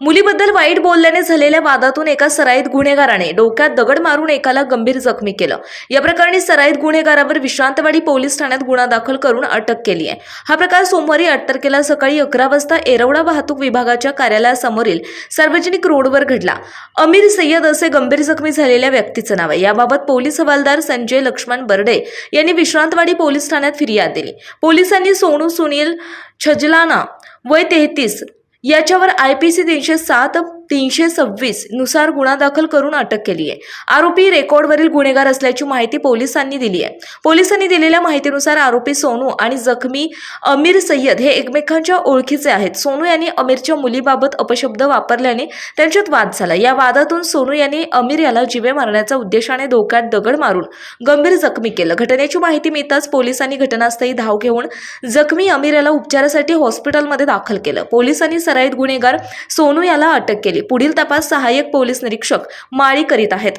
मुलीबद्दल वाईट बोलल्याने झालेल्या वादातून एका सराईत गुन्हेगाराने डोक्यात दगड मारून एकाला गंभीर जखमी केलं. या प्रकरणी सराईत गुन्हेगारावर विश्रांतवाडी पोलीस ठाण्यात गुन्हा दाखल करून अटक केली आहे. हा प्रकार सोमवारी आठ तारखेला सकाळी अकरा वाजता एरवडा वाहतूक विभागाच्या कार्यालयासमोरील सार्वजनिक रोडवर घडला. अमीर सय्यद असे गंभीर जखमी झालेल्या व्यक्तीचं नाव आहे. याबाबत पोलीस हवालदार संजय लक्ष्मण बर्डे यांनी विश्रांतवाडी पोलीस ठाण्यात फिर्याद दिली. पोलिसांनी सोनू सुनील छजलाना वय तेहतीस याच्यावर आय पी सी तीनशे सात तीनशे सव्वीसनुसार गुन्हा दाखल करून अटक केली आहे आरोपी रेकॉर्डवरील गुन्हेगार असल्याची माहिती पोलिसांनी दिली आहे पोलिसांनी दिलेल्या माहितीनुसार आरोपी सोनू आणि जखमी अमीर सय्यद हे एकमेकांच्या ओळखीचे आहेत. सोनू यांनी अमीरच्या मुलीबाबत अपशब्द वापरल्याने त्यांच्यात वाद झाला. या वादातून सोनू यांनी अमीर याला जिवे मारण्याच्या उद्देशाने धोक्यात दगड मारून गंभीर जखमी केलं. घटनेची माहिती मिळताच पोलिसांनी घटनास्थळी धाव घेऊन जखमी अमीर याला उपचारासाठी हॉस्पिटलमध्ये दाखल केलं. पोलिसांनी सराईत गुन्हेगार सोनू याला अटक केली. केली पुढील तपास सहाय्यक पोलीस निरीक्षक माळी करीत आहेत.